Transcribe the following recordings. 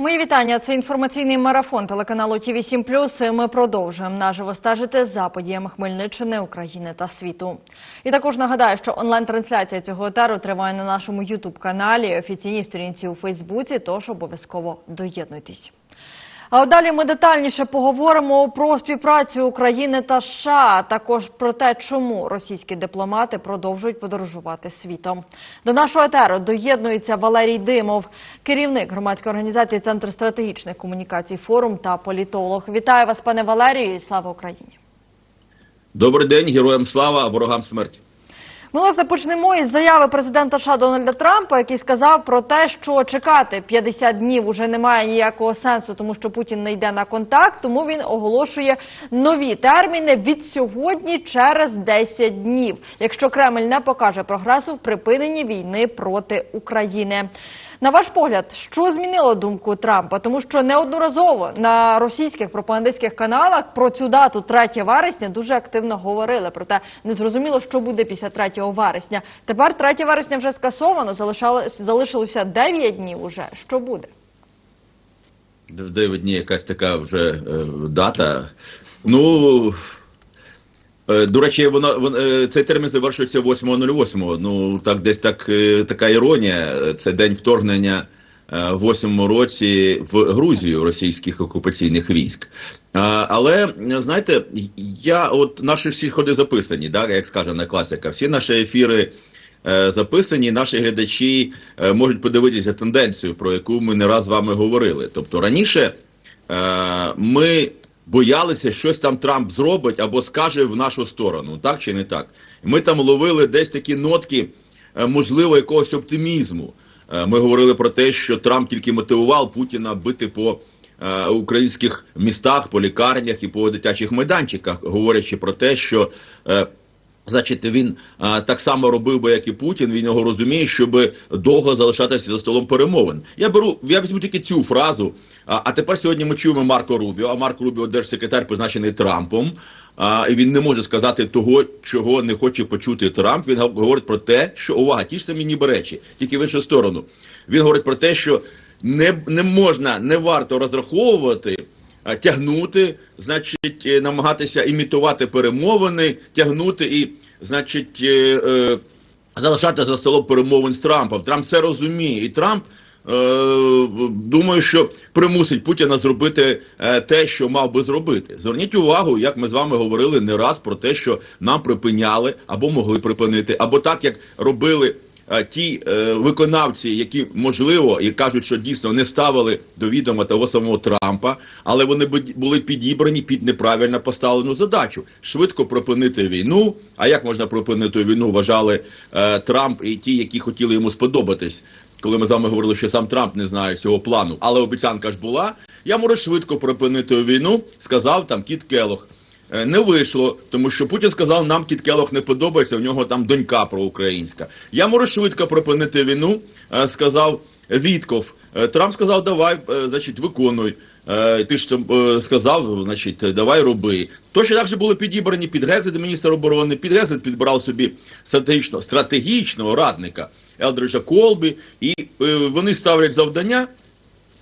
Мої вітання. Це інформаційний марафон телеканалу ТІВІ 7 Ми продовжуємо наживо стежити за подіями Хмельниччини, України та світу. І також нагадаю, що онлайн-трансляція цього етеру триває на нашому Ютуб каналі, офіційній сторінці у Фейсбуці. Тож обов'язково доєднуйтесь. А далі ми детальніше поговоримо про співпрацю України та США, а також про те, чому російські дипломати продовжують подорожувати світом. До нашого етеру доєднується Валерій Димов, керівник громадської організації Центр стратегічних комунікацій форум та політолог. Вітаю вас, пане Валерію, і слава Україні. Добрий день, героям слава, ворогам смерті. Ми власне почнемо із заяви президента США Дональда Трампа, який сказав про те, що чекати 50 днів уже немає ніякого сенсу, тому що Путін не йде на контакт. Тому він оголошує нові терміни від сьогодні через 10 днів, якщо Кремль не покаже прогресу в припиненні війни проти України. На ваш погляд, що змінило думку Трампа? Тому що неодноразово на російських пропагандистських каналах про цю дату 3 вересня дуже активно говорили. Проте не зрозуміло, що буде після 3 вересня. Тепер 3 вересня вже скасовано. Залишилося 9 днів. Уже що буде? 9 днів якась така вже е, дата. Ну до речі, вона, вона е, цей термін завершується 8.08. Ну так, десь так е, така іронія. Це день вторгнення е, в 8 році в Грузію російських окупаційних військ. Але знаєте, я от наші всі ходи записані, да, як скаже на класика, всі наші ефіри. е, Записані наші глядачі е, можуть подивитися тенденцію, про яку ми не раз з вами говорили. Тобто раніше е, ми боялися, щось там Трамп зробить або скаже в нашу сторону, так чи не так? Ми там ловили десь такі нотки, е, можливо, якогось оптимізму. Е, Ми говорили про те, що Трамп тільки мотивував Путіна бити по е, українських містах, по лікарнях і по дитячих майданчиках, говорячи про те, що. Значить, він а, так само робив би, як і Путін. Він його розуміє, щоб довго залишатися за столом перемовин. Я беру, я візьму тільки цю фразу. А, а тепер сьогодні ми чуємо Марко Рубіо. А Марко Рубіо держсекретар, призначений Трампом. А, і він не може сказати того, чого не хоче почути Трамп. Він говорить про те, що увага, ті ж самі ніби речі, тільки в іншу сторону. Він говорить про те, що не, не можна, не варто розраховувати. А, Тягнути, значить, е, намагатися імітувати перемовини, тягнути і, значить, е, е, залишати за столом перемовин з Трампом. Трамп це розуміє, і Трамп. е, Думаю, що примусить Путіна зробити е, те, що мав би зробити. Зверніть увагу, як ми з вами говорили не раз про те, що нам припиняли або могли припинити, або так як робили е, ті е, виконавці, які можливо і кажуть, що дійсно не ставили до відома того самого Трампа, але вони бу- були підібрані під неправильно поставлену задачу швидко припинити війну. А як можна припинити війну? Вважали е, Трамп і ті, які хотіли йому сподобатись. Коли ми з вами говорили, що сам Трамп не знає цього плану, але обіцянка ж була. Я можу швидко припинити війну, сказав там Кіт Келох. Е, Не вийшло, тому що Путін сказав, нам Кіт Келох не подобається, в нього там донька проукраїнська. Я можу швидко припинити війну, е, сказав Вітков. Е, Трамп сказав, давай, значить, виконуй. Ти ж сказав, значить, давай роби. Точно так же були підібрані під Гекзит міністр оборони. Під Гекзит підбирав собі стратегічно, стратегічного радника Елдриджа Колбі, і вони ставлять завдання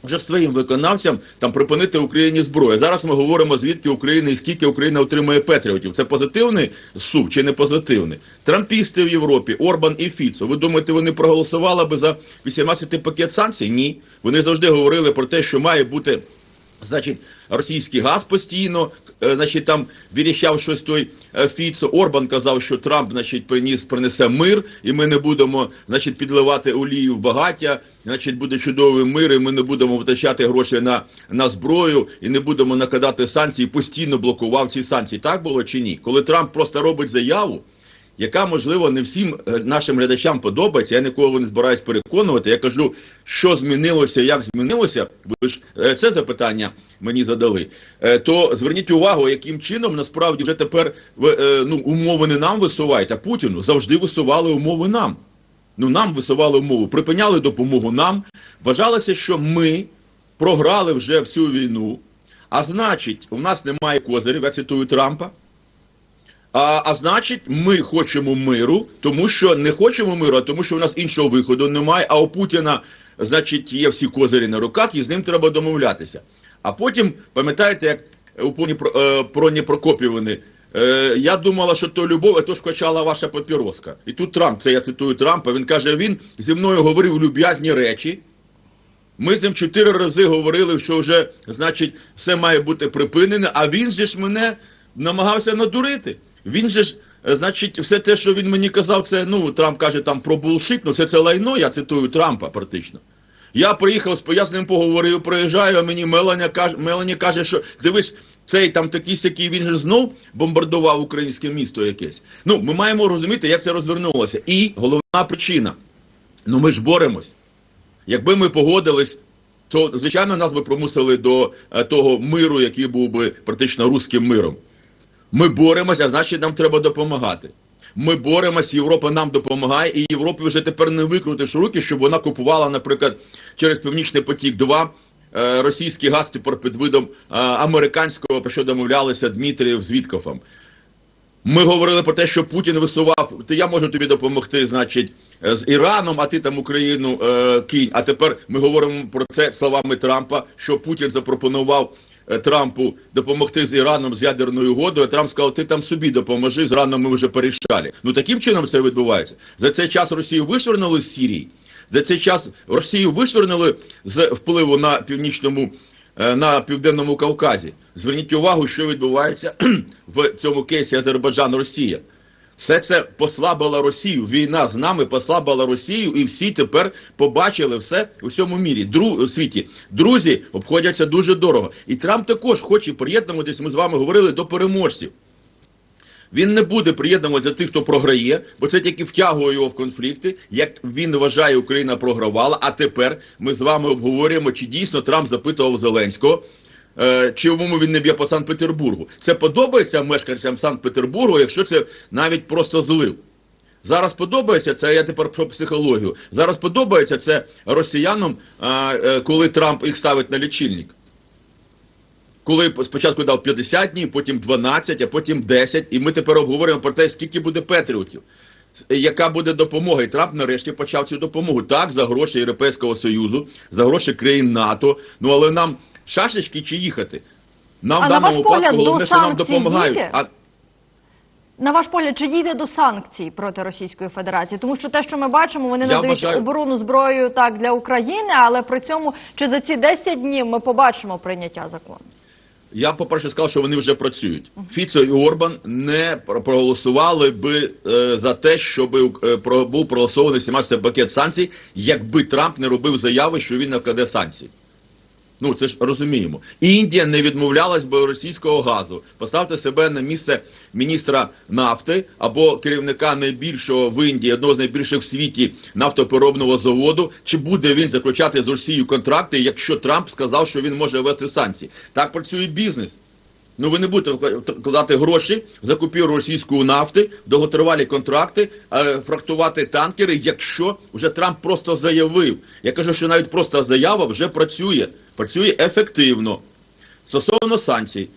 вже своїм виконавцям там припинити Україні зброю. Зараз ми говоримо звідки Україна і скільки Україна отримує патріотів. Це позитивний сув чи не позитивний? Трампісти в Європі, Орбан і Фіцо. Ви думаєте, вони проголосували би за 18 пакет санкцій? Ні. Вони завжди говорили про те, що має бути. Значить, російський газ постійно, е, значить, там вирішав щось той е, Фіцо. Орбан казав, що Трамп, значить, приніс, принесе мир, і ми не будемо, значить, підливати олію в багаття. Значить, буде чудовий мир, і ми не будемо витрачати гроші на, на зброю і не будемо накидати санкції. Постійно блокував ці санкції. Так було чи ні? Коли Трамп просто робить заяву яка можливо не всім е, нашим глядачам подобається. Я нікого не збираюсь переконувати. Я кажу, що змінилося, як змінилося. Ви ж е, це запитання мені задали. Е, То зверніть увагу, яким чином насправді вже тепер ну, умови не нам висувають, а Путіну завжди висували умови нам. Ну нам висували умови, припиняли допомогу нам. Вважалося, що ми програли вже всю війну. А значить, у нас немає козирів, я цитую Трампа. А, а значить, ми хочемо миру, тому що не хочемо миру, а тому що у нас іншого виходу немає. А у Путіна значить, є всі козирі на руках, і з ним треба домовлятися. А потім, пам'ятаєте, як у пані Про- е, Проні Прокопівни, е, я думала, що то любов, а то ж качала ваша папіроска. І тут Трамп, це я цитую Трампа, він каже, він зі мною говорив люб'язні речі. Ми з ним чотири рази говорили, що вже, значить, все має бути припинене, а він же ж мене намагався надурити. Він же ж, е, значить, все те, що він мені казав, це, ну, Трамп каже там про булшит, ну це це лайно, я цитую Трампа практично. Я приїхав, я з ним поговорив, приїжджаю, а мені Меланя каже, Мелані каже, що дивись, цей там такий сякий, він же знов бомбардував українське місто якесь. Ну, ми маємо розуміти, як це розвернулося. І головна причина. Ну ми ж боремось. Якби ми погодились, то звичайно нас би примусили до е, того миру, який був би практично руським миром. Ми боремося, а значить нам треба допомагати. Ми боремось, Європа нам допомагає, і Європі вже тепер не викрутиш руки, щоб вона купувала, наприклад, через Північний потік 2 е, російський газ тепер під видом е, американського, про що домовлялися Дмитрієв з Віткофом. Ми говорили про те, що Путін висував, то я можу тобі допомогти, значить, е, з Іраном, а ти там Україну е, кинь. А тепер ми говоримо про це словами Трампа, що Путін запропонував е, Трампу допомогти з Іраном з ядерною угодою. а Трамп сказав, ти там собі допоможи, з Іраном ми вже порішали. Ну таким чином це відбувається. За цей час Росію вишвернули з Сірії. За цей час Росію вишвернули з впливу на північному е, на південному Кавказі. Зверніть увагу, що відбувається в цьому кейсі Азербайджан-Росія. Все це послабило Росію. Війна з нами послабила Росію, і всі тепер побачили все у всьому мірі. Дру світі. Друзі обходяться дуже дорого. І Трамп також хоче приєднуватись. Ми з вами говорили до переможців. Він не буде приєднуватися тих, хто програє, бо це тільки втягує його в конфлікти. Як він вважає, Україна програвала. А тепер ми з вами обговорюємо, чи дійсно Трамп запитував Зеленського. е, Чому він не б'є по Санкт-Петербургу? Це подобається мешканцям Санкт-Петербургу, якщо це навіть просто злив. Зараз подобається це. Я тепер про психологію. Зараз подобається це росіянам, е, коли Трамп їх ставить на лічильник. Коли спочатку дав 50 днів, потім 12, а потім 10, і ми тепер обговорюємо про те, скільки буде патріотів, яка буде допомога. І Трамп нарешті почав цю допомогу. Так, за гроші Європейського Союзу, за гроші країн НАТО. Ну але нам шашечки чи їхати? Нам А в на даному випадку головне, до що нам допомагають. А На ваш погляд, чи дійде до санкцій проти Російської Федерації? Тому що те, що ми бачимо, вони Я надають вважаю- оборону зброєю так для України, але при цьому чи за ці 10 днів ми побачимо прийняття закону? Я, по-перше, сказав, що вони вже працюють. Фіцо і Орбан не проголосували би е, за те, щоб е, про, був проголосований 17 пакет санкцій, якби Трамп не робив заяви, що він накладе санкції. Ну, це ж розуміємо. Індія не відмовлялась би російського газу. Поставте себе на місце міністра нафти або керівника найбільшого в Індії, одного з найбільших в світі нафтопереробного заводу. Чи буде він заключати з Росією контракти, якщо Трамп сказав, що він може вести санкції? Так працює бізнес. Ну ви не будете вкладати гроші в закупівлю російської нафти, довготривалі контракти, е, фрактувати танкери, якщо вже Трамп просто заявив. Я кажу, що навіть просто заява вже працює, працює ефективно. Стосовно санкцій,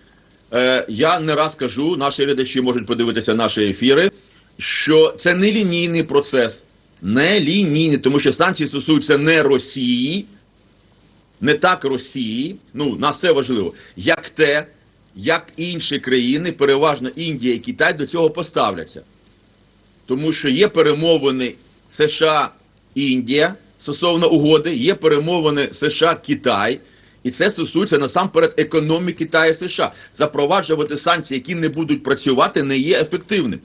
е, я не раз кажу, наші глядачі можуть подивитися наші ефіри, що це не лінійний процес, не лінійний, тому що санкції стосуються не Росії, не так Росії, ну нас це важливо, як те, як інші країни, переважно Індія і Китай, до цього поставляться. Тому що є перемовини США Індія стосовно угоди, є перемовини США Китай, і це стосується насамперед економіки Китаю США. Запроваджувати санкції, які не будуть працювати, не є ефективним.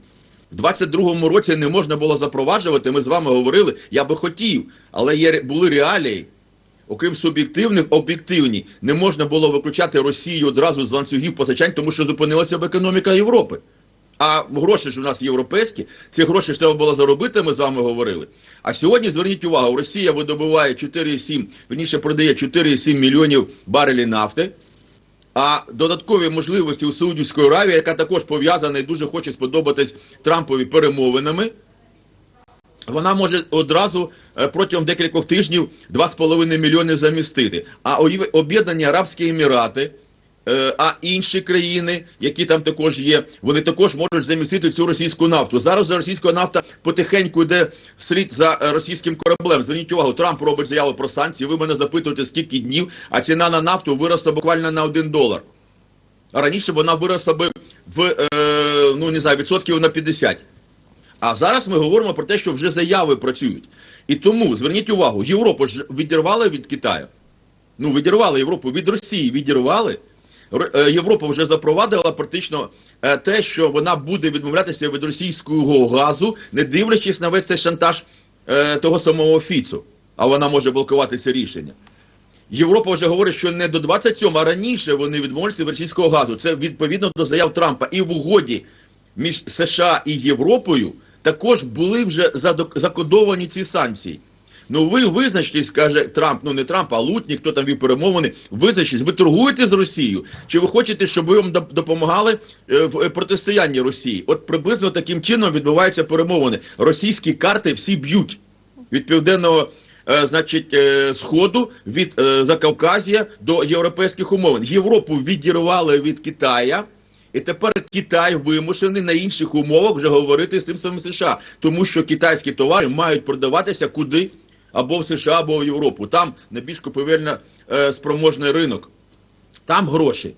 В 22-му році не можна було запроваджувати. Ми з вами говорили, я би хотів, але є були реалії. Окрім суб'єктивних, об'єктивні, не можна було виключати Росію одразу з ланцюгів постачань, тому що зупинилася б економіка Європи. А гроші ж у нас європейські, ці гроші ж треба було заробити, ми з вами говорили. А сьогодні зверніть увагу, Росія видобуває 4,7, верніше продає 4,7 мільйонів барелів нафти. А додаткові можливості у Саудівської Аравії, яка також пов'язана і дуже хоче сподобатись Трампові перемовинами, вона може одразу е, протягом декількох тижнів 2,5 мільйони замістити. А Об'єднані Арабські Емірати А інші країни, які там також є, вони також можуть замістити цю російську нафту. Зараз російська нафта потихеньку йде вслід за е, російським кораблем. Зверніть увагу, Трамп робить заяву про санкції. Ви мене запитуєте, скільки днів, а ціна на нафту виросла буквально на 1 долар. А раніше вона виросла би в е, ну не знаю, відсотків на 50. А зараз ми говоримо про те, що вже заяви працюють. І тому зверніть увагу, Європу ж відірвали від Китаю. Ну, відірвали Європу від Росії, відірвали. Е, Європа вже запровадила практично е, те, що вона буде відмовлятися від російського газу, не дивлячись на весь цей шантаж е, того самого Фіцу. А вона може блокувати це рішення. Європа вже говорить, що не до 27, а раніше вони відмовляться від російського газу. Це відповідно до заяв Трампа. І в угоді між США і Європою також були вже закодовані ці санкції. Ну ви визначтесь, каже Трамп, ну не Трамп, а Лутнік, хто там вів перемовини. Визначтесь, ви торгуєте з Росією, чи ви хочете, щоб ви вам допомагали е, в е, протистоянні Росії? От приблизно таким чином відбуваються перемовини. Російські карти всі б'ють від південного. е, Значить, сходу від Закавказія до європейських умовин. Європу відірвали від Китая, і тепер Китай вимушений на інших умовах вже говорити з тим самим США, тому що китайські товари мають продаватися куди або в США, або в Європу. Там найбільш купівельно е, спроможний ринок. Там гроші.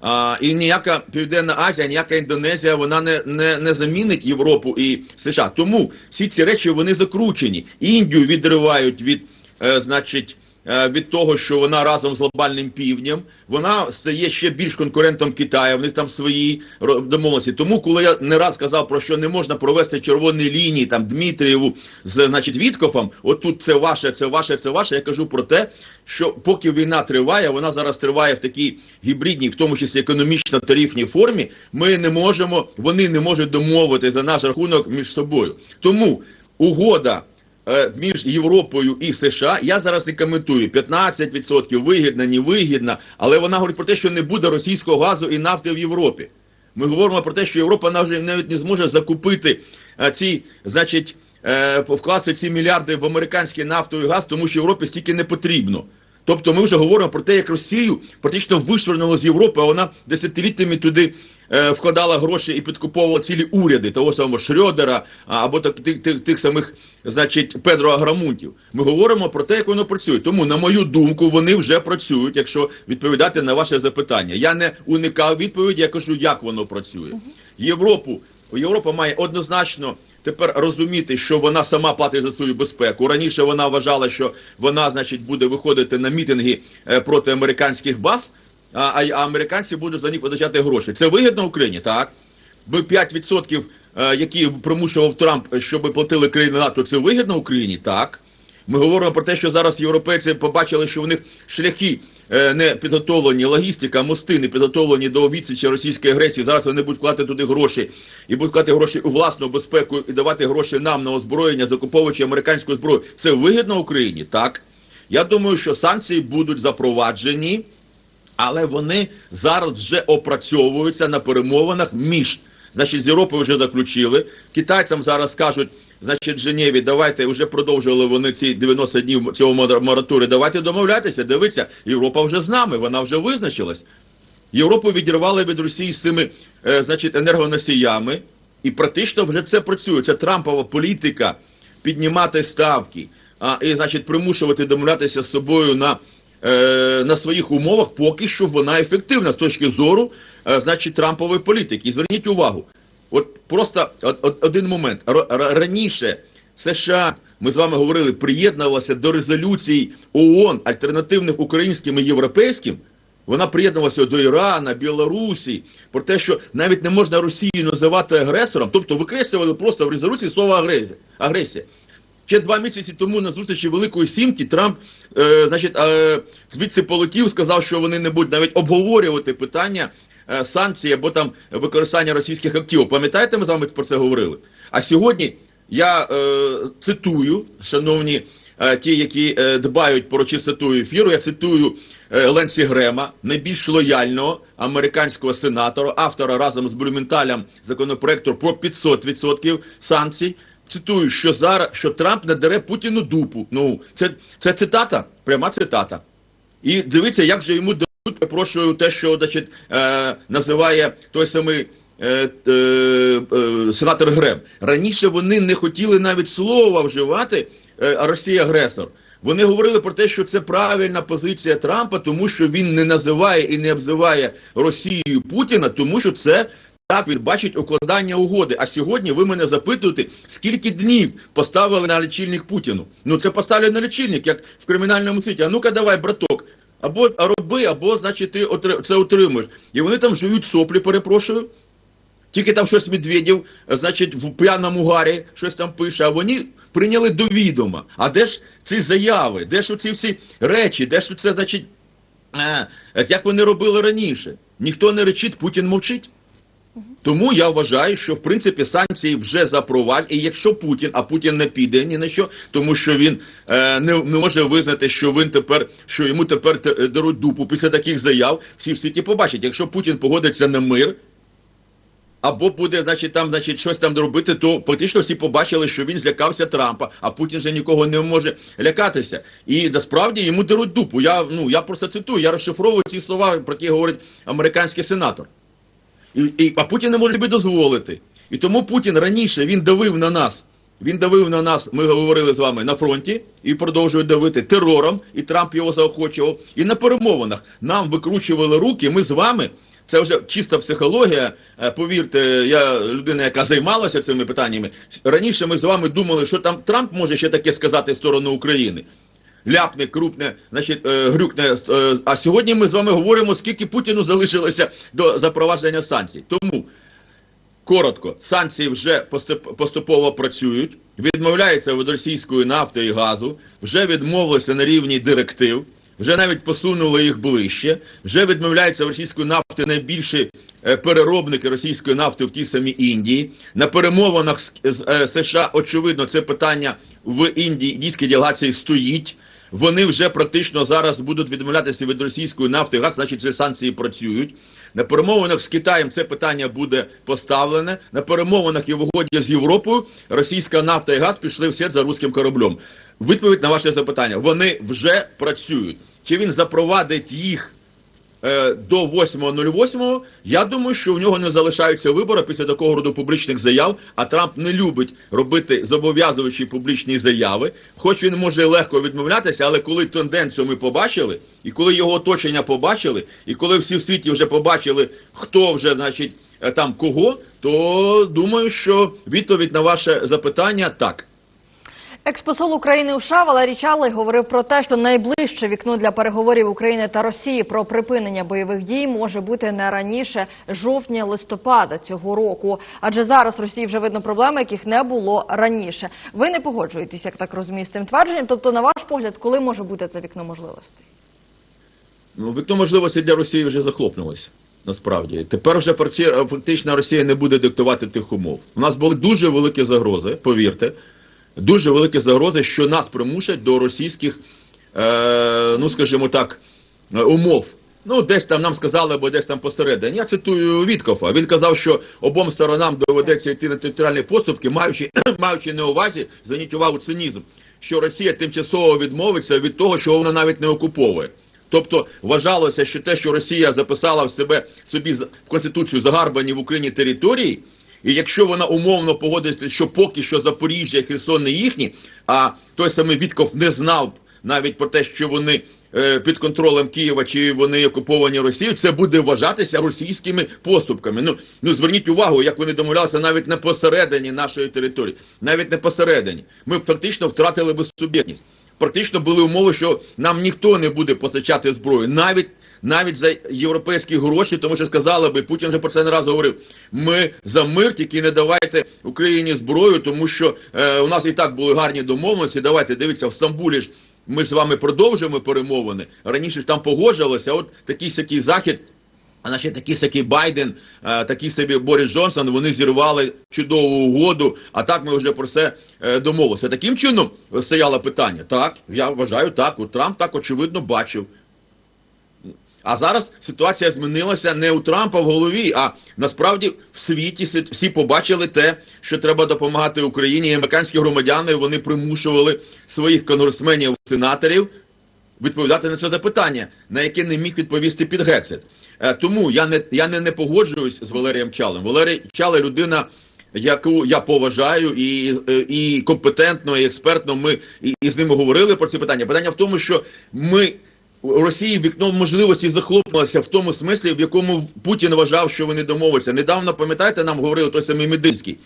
А, і ніяка Південна Азія, ніяка Індонезія, вона не, не, не замінить Європу і США. Тому всі ці речі вони закручені. Індію відривають від, е, значить, від того, що вона разом з глобальним півднем, вона стає ще більш конкурентом Китаю, в них там свої домовленості. Тому, коли я не раз казав про що не можна провести червоні лінії, там Дмитрієву з значить Віткофом, отут це ваше, це ваше, це ваше. Я кажу про те, що поки війна триває, вона зараз триває в такій гібридній, в тому числі економічно-тарифній формі. Ми не можемо, вони не можуть домовити за наш рахунок між собою. Тому угода е, між Європою і США, я зараз не коментую 15% вигідна, невигідна, але вона говорить про те, що не буде російського газу і нафти в Європі. Ми говоримо про те, що Європа навіть не зможе закупити е, ці, значить, е, вкласти ці мільярди в американський нафтовий газ, тому що Європі стільки не потрібно. Тобто ми вже говоримо про те, як Росію практично вишвернули з Європи, а вона десятиліттями туди е, вкладала гроші і підкуповувала цілі уряди того самого Шрёдера а, або так, тих, тих, тих самих, значить, Педро Аграмунтів. Ми говоримо про те, як воно працює. Тому, на мою думку, вони вже працюють, якщо відповідати на ваше запитання. Я не уникав відповіді, я кажу, як воно працює. Європу, Європа має однозначно тепер розуміти, що вона сама платить за свою безпеку. Раніше вона вважала, що вона, значить, буде виходити на мітинги е, проти американських баз, а, американці будуть за них визначати гроші. Це вигідно Україні, так? Бо 5%, е, які примушував Трамп, щоб платили країни НАТО, це вигідно Україні, так? Ми говоримо про те, що зараз європейці побачили, що у них шляхи не підготовлені, логістика, мости не підготовлені до відсічі російської агресії. Зараз вони будуть вкладати туди гроші і будуть вкладати гроші у власну безпеку і давати гроші нам на озброєння, закуповуючи американську зброю. Це вигідно Україні, так? Я думаю, що санкції будуть запроваджені, але вони зараз вже опрацьовуються на перемовинах між. Значить, з Європи вже заключили. Китайцям зараз кажуть, значить, в Женеві, давайте вже продовжували вони ці 90 днів цього мора- мораторію. Давайте домовлятися. Дивіться, Європа вже з нами, вона вже визначилась. Європу відірвали від Росії з цими, е, значить, енергоносіями, і практично вже це працює. Це Трампова політика піднімати ставки, а, і, значить, примушувати домовлятися з собою на, е, на своїх умовах, поки що вона ефективна з точки зору, е, значить, Трампової політики. І зверніть увагу, от просто от, от, один момент. Раніше США, ми з вами говорили, приєднувалася до резолюцій ООН, альтернативних українським і європейським. Вона приєднувалася до Ірана, Білорусі, про те, що навіть не можна Росію називати агресором, тобто викреслювали просто в резолюції слово агресія. агресія. Ще два місяці тому на зустрічі Великої Сімки Трамп, е, значить, е, звідси полетів, сказав, що вони не будуть навіть обговорювати питання е, санкцій або там використання російських активів. Пам'ятаєте, ми з вами про це говорили? А сьогодні я е, цитую, шановні е, ті, які е, дбають про чистоту ефіру, я цитую е, Ленсі Грема, найбільш лояльного американського сенатора, автора разом з Блюменталем законопроекту про 500% санкцій. Цитую, що зараз що Трамп надере Путіну дупу. Ну, це, це цитата, пряма цитата. І дивіться, як же йому перепрошую те, що значить, е, називає той самий е, е, е, сенатор Греб. Раніше вони не хотіли навіть слова вживати Росія агресор. Вони говорили про те, що це правильна позиція Трампа, тому що він не називає і не обзиває Росією Путіна, тому що це так він бачить укладання угоди. А сьогодні ви мене запитуєте, скільки днів поставили на лічильник Путіну? Ну це поставлять на лічильник, як в кримінальному світі. А ну-ка давай, браток. Або роби, або, значить, ти це отримуєш. І вони там жують соплі, перепрошую. Тільки там щось Медведєв, значить, в п'яному гарі щось там пише, а вони прийняли до відома. А де ж ці заяви, де ж ці всі речі, де ж це, значить, е, як вони робили раніше? Ніхто не речить, Путін мовчить. Тому я вважаю, що в принципі санкції вже запровадять. І якщо Путін, а Путін не піде ні на що, тому що він е, не, не може визнати, що він тепер, що йому тепер те- е, даруть дупу після таких заяв, всі в світі побачать. Якщо Путін погодиться на мир, або буде, значить, там, значить, щось там робити, то фактично всі побачили, що він злякався Трампа, а Путін же нікого не може лякатися. І насправді йому даруть дупу. Я ну я просто цитую, я розшифровую ці слова, про які говорить американський сенатор. І, і, а Путін не може собі дозволити. І тому Путін раніше він давив на нас. Він давив на нас, ми говорили з вами на фронті і продовжує давити терором, і Трамп його заохочував. І на перемовинах нам викручували руки. Ми з вами. Це вже чиста психологія. Е, Повірте, я людина, яка займалася цими питаннями. Раніше ми з вами думали, що там Трамп може ще таке сказати сторону України. Ляпне, крупне, значить, е, грюкне. Е, А сьогодні ми з вами говоримо, скільки Путіну залишилося до запровадження санкцій. Тому коротко, санкції вже поступово працюють, відмовляються від російської нафти і газу, вже відмовилися на рівні директив, вже навіть посунули їх ближче, вже відмовляються від російської нафти найбільші е, переробники російської нафти в тій самій Індії. На перемовинах з, США, очевидно, це питання в Індії, індійській делегації стоїть. Вони вже практично зараз будуть відмовлятися від російської нафти і газ, значить, ці санкції працюють. На перемовинах з Китаєм це питання буде поставлене. На перемовинах і в угоді з Європою російська нафта і газ пішли всі за руським кораблем. Відповідь на ваше запитання: вони вже працюють. Чи він запровадить їх до 8.08, я думаю, що в нього не залишаються вибори після такого роду публічних заяв. А Трамп не любить робити зобов'язуючі публічні заяви. Хоч він може легко відмовлятися, але коли тенденцію ми побачили, і коли його оточення побачили, і коли всі в світі вже побачили, хто вже, значить, е, там кого, то думаю, що відповідь на ваше запитання так. Експосол України у США Валерій Чалий говорив про те, що найближче вікно для переговорів України та Росії про припинення бойових дій може бути не раніше жовтня-листопада цього року. Адже зараз Росії вже видно проблеми, яких не було раніше. Ви не погоджуєтесь, як так розумію, з цим твердженням. Тобто, на ваш погляд, коли може бути це вікно можливостей? Ну, вікно можливості для Росії вже захлопнулося. Насправді тепер вже фактично Росія не буде диктувати тих умов. У нас були дуже великі загрози, повірте, дуже великі загрози, що нас примусять до російських, е, ну скажімо так, умов. Ну, десь там нам сказали, або десь там посередині. Я цитую Віткофа. Він казав, що обом сторонам доведеться йти на територіальні поступки, маючи, маючи на увазі, зверніть увагу цинізм, що Росія тимчасово відмовиться від того, що вона навіть не окуповує. Тобто вважалося, що те, що Росія записала в себе собі в Конституцію загарбані в Україні території, і якщо вона умовно погодиться, що поки що Запоріжжя і Херсон не їхні, а той самий Вітков не знав навіть про те, що вони е, під контролем Києва чи вони окуповані Росією, це буде вважатися російськими поступками. Ну, ну зверніть увагу, як вони домовлялися навіть не посередині нашої території, навіть не посередині. Ми фактично втратили би суб'єктність. Практично були умови, що нам ніхто не буде постачати зброю, навіть навіть за європейські гроші, тому що сказали би, Путін вже про це не раз говорив. Ми за мир, тільки не давайте Україні зброю, тому що е, у нас і так були гарні домовленості. Давайте дивіться, в Стамбулі ж ми з вами продовжуємо перемовини. Раніше ж там погоджувалося. От такий сякий захід. А значить, такий сякий Байден, е, такий собі Борис Джонсон, вони зірвали чудову угоду, а так ми вже про це е, домовилися. Таким чином стояло питання. Так, я вважаю, так. От Трамп так очевидно бачив. А зараз ситуація змінилася не у Трампа в голові, а насправді в світі всі побачили те, що треба допомагати Україні. І американські громадяни вони примушували своїх конгресменів, сенаторів відповідати на це запитання, на яке не міг відповісти під Гексет. Е, Тому я не я не, не погоджуюсь з Валерієм Чалем. Валерій Чале людина, яку я поважаю, і, і компетентно, і експертно. Ми і, і з ними говорили про ці питання. Питання в тому, що ми. Росії вікно можливості захлопнулося в тому смислі, в якому Путін вважав, що вони домовляться. Недавно, пам'ятаєте, нам говорили той самий Мединський.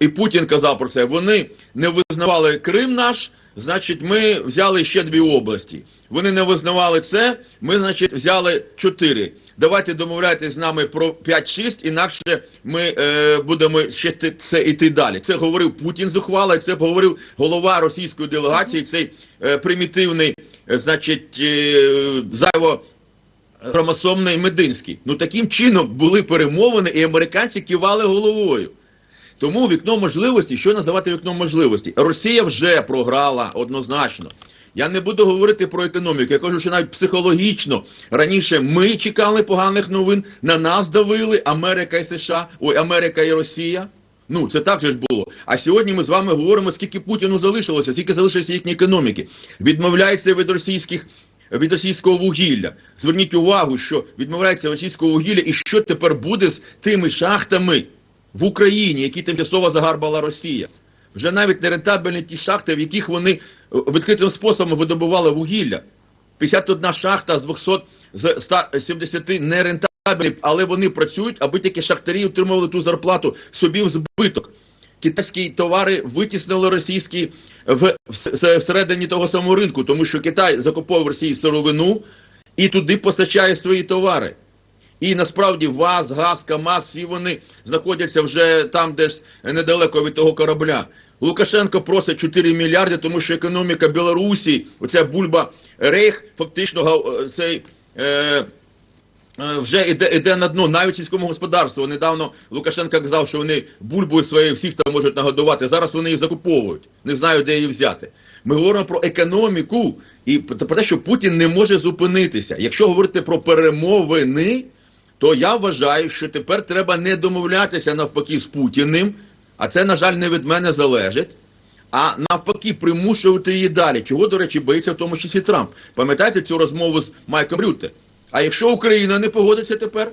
І Путін казав про це. Вони не визнавали Крим наш, значить, ми взяли ще дві області. Вони не визнавали це, ми, значить, взяли чотири. Давайте домовляйтесь з нами про 5-6, інакше ми е, будемо ще це йти далі. Це говорив Путін зухвало, це говорив голова російської делегації, цей е, примітивний, е, значить, е, зайво хромосомний Мединський. Ну таким чином були перемовини, і американці кивали головою. Тому вікно можливості, що називати вікном можливості? Росія вже програла однозначно. Я не буду говорити про економіку. Я кажу, що навіть психологічно раніше ми чекали поганих новин, на нас давили Америка і США, ой, Америка і Росія. Ну, це так же ж було. А сьогодні ми з вами говоримо, скільки Путіну залишилося, скільки залишилося їхньої економіки. Відмовляється від російських від російського вугілля. Зверніть увагу, що відмовляється російського вугілля, і що тепер буде з тими шахтами в Україні, які тимчасово загарбала Росія. Вже навіть нерентабельні ті шахти, в яких вони е, відкритим способом видобували вугілля. 51 шахта з 200, з 170 нерентабельних, але вони працюють, аби тільки шахтарі отримували ту зарплату собі в збиток. Китайські товари витіснили російські в, всередині того самого ринку, тому що Китай закуповує в Росії сировину і туди постачає свої товари. І насправді ВАЗ, ГАЗ, КАМАЗ, всі вони знаходяться вже там, десь недалеко від того корабля. Лукашенко просить 4 мільярди, тому що економіка Білорусі, оця бульба Рейх, фактично цей. Е, е, вже іде, іде на дно навіть сільському господарству. Недавно Лукашенко казав, що вони бульбою своєю всіх там можуть нагодувати. Зараз вони її закуповують, не знають, де її взяти. Ми говоримо про економіку і про те, що Путін не може зупинитися. Якщо говорити про перемовини, то я вважаю, що тепер треба не домовлятися навпаки з Путіним, а це, на жаль, не від мене залежить. А навпаки, примушувати її далі. Чого, до речі, боїться в тому числі Трамп. Пам'ятаєте цю розмову з Майком Рюте? А якщо Україна не погодиться тепер?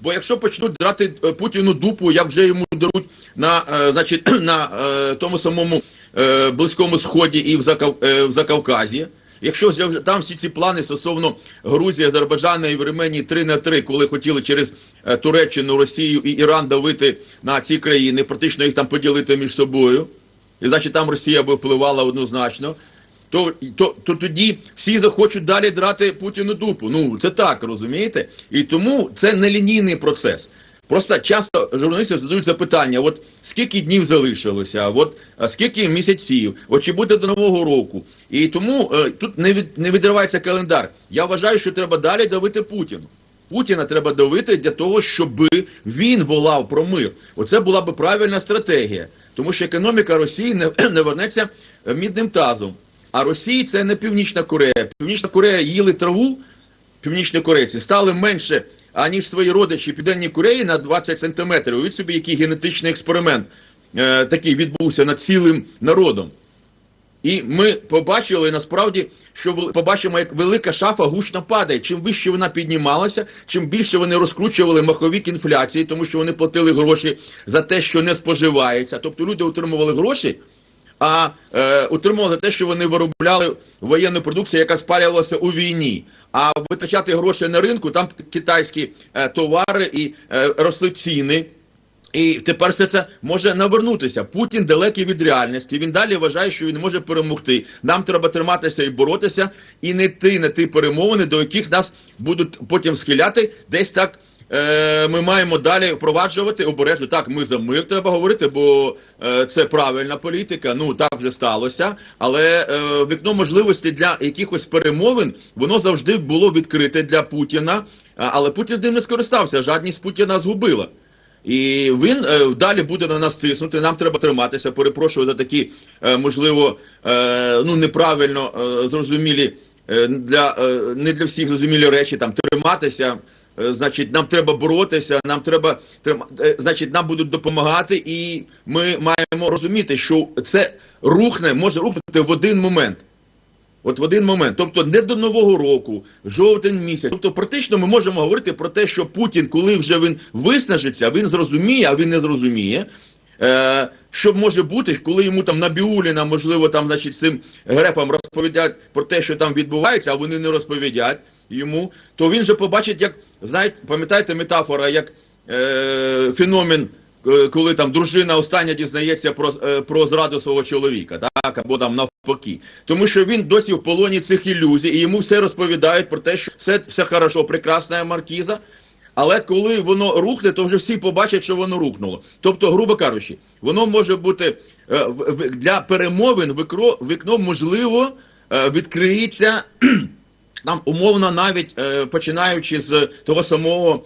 Бо якщо почнуть драти е, Путіну дупу, як вже йому даруть на, е, значить, на е, тому самому Близькому Сході і в, Закав, в Закавказі, якщо там всі ці плани стосовно Грузії, Азербайджану і Вірменії 3 на 3, коли хотіли через е, Туреччину, Росію і Іран давити на ці країни, практично їх там поділити між собою, і значить там Росія би впливала однозначно. То, то, то тоді всі захочуть далі драти Путіну дупу. Ну це так, розумієте? І тому це не лінійний процес. Просто часто журналісти задають запитання: от скільки днів залишилося, от скільки місяців, от чи буде до нового року. І тому е, тут не від не відривається календар. Я вважаю, що треба далі давити Путіну. Путіна треба давити для того, щоб він волав про мир. Оце була би правильна стратегія, тому що економіка Росії не, не вернеться мідним тазом. А Росії це не Північна Корея. Північна Корея їли траву, північні корейці стали менше, аніж свої родичі Південній Кореї на 20 сантиметрів. Уявіть собі, який генетичний експеримент е, такий відбувся над цілим народом. І ми побачили насправді, що побачимо, як велика шафа гучно падає. Чим вище вона піднімалася, чим більше вони розкручували маховік інфляції, тому що вони платили гроші за те, що не споживається. Тобто люди отримували гроші, а е, утримували за те, що вони виробляли воєнну продукцію, яка спалювалася у війні. А витрачати гроші на ринку, там китайські е, товари і е, росли ціни. І тепер все це може навернутися. Путін далекий від реальності. Він далі вважає, що він може перемогти. Нам треба триматися і боротися, і не йти на ті перемовини, до яких нас будуть потім схиляти. Десь так е, ми маємо далі впроваджувати обережно. Так, ми за мир треба говорити, бо е, це правильна політика. Ну так вже сталося. Але е, вікно можливості для якихось перемовин воно завжди було відкрите для Путіна. Але Путін з ним не скористався. Жадність Путіна згубила. І він е, далі буде на нас тиснути. Нам треба триматися. Перепрошую за такі, е, можливо, е, ну неправильно е, зрозумілі е, для е, не для всіх зрозумілі речі. Там триматися. Е, Значить, нам треба боротися, нам треба трима- е, значить, нам будуть допомагати, і ми маємо розуміти, що це рухне, може рухнути в один момент. От в один момент, тобто не до нового року, жовтень місяць. Тобто, практично ми можемо говорити про те, що Путін, коли вже він виснажиться, він зрозуміє, а він не зрозуміє. Е, що може бути, коли йому там Набіуліна, можливо, там, значить, цим грефам розповідають про те, що там відбувається, а вони не розповідять йому, то він же побачить, як знаєте, пам'ятаєте метафора, як е, феномен, е, коли там дружина остання дізнається про, е, про зраду свого чоловіка, так, або там навпаки. Тому що він досі в полоні цих ілюзій, і йому все розповідають про те, що все, все хорошо, прекрасна маркіза. Але коли воно рухне, то вже всі побачать, що воно рухнуло. Тобто, грубо кажучи, воно може бути е, для перемовин вікно, можливо відкриється там умовно навіть е, починаючи з того самого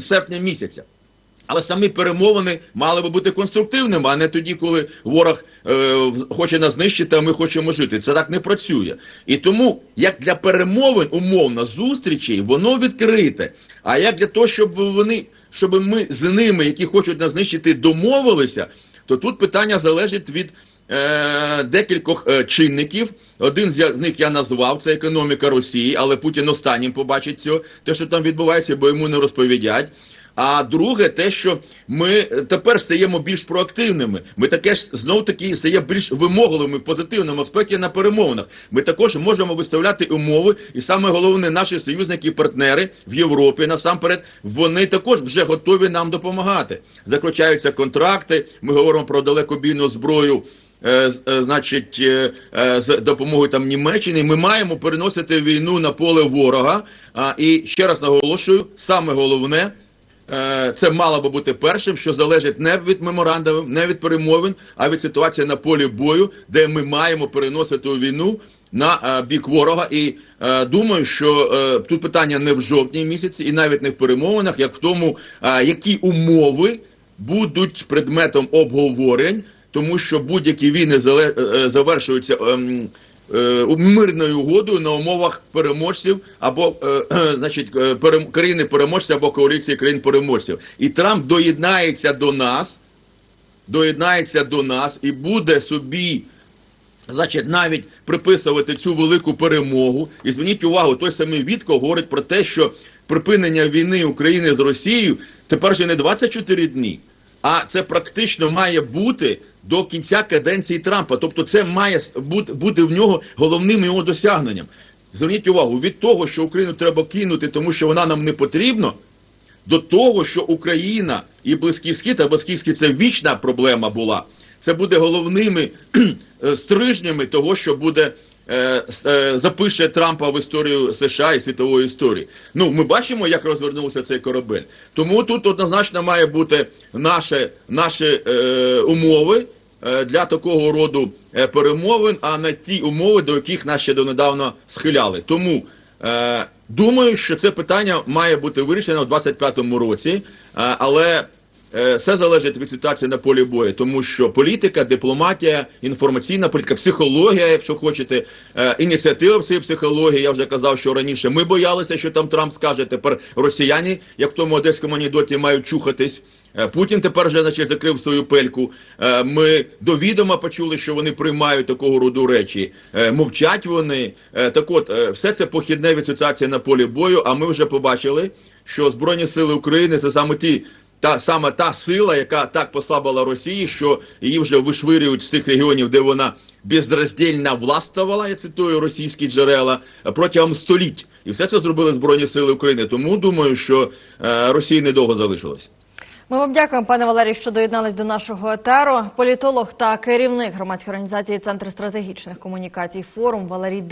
серпня місяця. Але самі перемовини мали би бути конструктивними, а не тоді, коли ворог е, хоче нас знищити, а ми хочемо жити. Це так не працює. І тому, як для перемовин, умовно, зустрічей, воно відкрите. А як для того, щоб вони, щоб ми з ними, які хочуть нас знищити, домовилися, то тут питання залежить від е, декількох е, чинників. Один з, них я назвав це економіка Росії, але Путін останнім побачить цього, те, що там відбувається, бо йому не розповідять. А друге, те, що ми е, тепер стаємо більш проактивними. Ми таке ж знов таки стаємо більш вимогливими в позитивному аспекті на перемовинах. Ми також можемо виставляти умови, і саме головне, наші союзники і партнери в Європі насамперед вони також вже готові нам допомагати. Заключаються контракти. Ми говоримо про далекобійну зброю. Е, е, Значить, е, з допомогою там Німеччини ми маємо переносити війну на поле ворога. І ще раз наголошую, саме головне це мало би бути першим, що залежить не від меморандумів, не від перемовин, а від ситуації на полі бою, де ми маємо переносити війну на бік ворога. І думаю, що тут питання не в жовтні місяці, і навіть не в перемовинах, як в тому, які умови будуть предметом обговорень, тому що будь-які війни е, завершуються. ем, е, мирною угодою на умовах переможців або е, е, значить е, країни переможців або коаліції країн переможців. І Трамп доєднається до нас, доєднається до нас і буде собі. Значить, навіть приписувати цю велику перемогу. І зверніть увагу, той самий Вітко говорить про те, що припинення війни України з Росією тепер вже не 24 дні, а це практично має бути до кінця каденції Трампа. Тобто, це має бути, в нього головним його досягненням. Зверніть увагу, від того, що Україну треба кинути, тому що вона нам не потрібна, до того, що Україна і Близький Схід, а Близький Схід це вічна проблема була. Це буде головними е, стрижнями того, що буде запише Трампа в історію США і світової історії. Ну, ми бачимо, як розвернувся цей корабель. Тому тут однозначно має бути наші, наші е, умови е, для такого роду е, перемовин, а не ті умови, до яких нас ще донедавна схиляли. Тому Е, думаю, що це питання має бути вирішено у 25-му році, е, але е, все залежить від ситуації на полі бою, тому що політика, дипломатія, інформаційна політика, психологія, якщо хочете, е, ініціатива в психології. Я вже казав, що раніше ми боялися, що там Трамп скаже. Тепер росіяни, як в тому одеському анекдоті, мають чухатись. Е, Путін тепер вже значить, закрив свою пельку. Е, Ми до відома почули, що вони приймають такого роду речі. Е, Мовчать вони. Е, Так от, е, все це похідне від ситуації на полі бою. А ми вже побачили, що Збройні сили України це саме ті. Та саме та сила, яка так послабила Росії, що її вже вишвирюють з тих регіонів, де вона безроздільно властвувала, я цитую російські джерела, протягом століть. І все це зробили Збройні Сили України. Тому думаю, що е, Росії недовго залишилось. Ми вам дякуємо, пане Валерій, що доєднались до нашого етеру. Політолог та керівник громадської організації Центр стратегічних комунікацій форум Валерій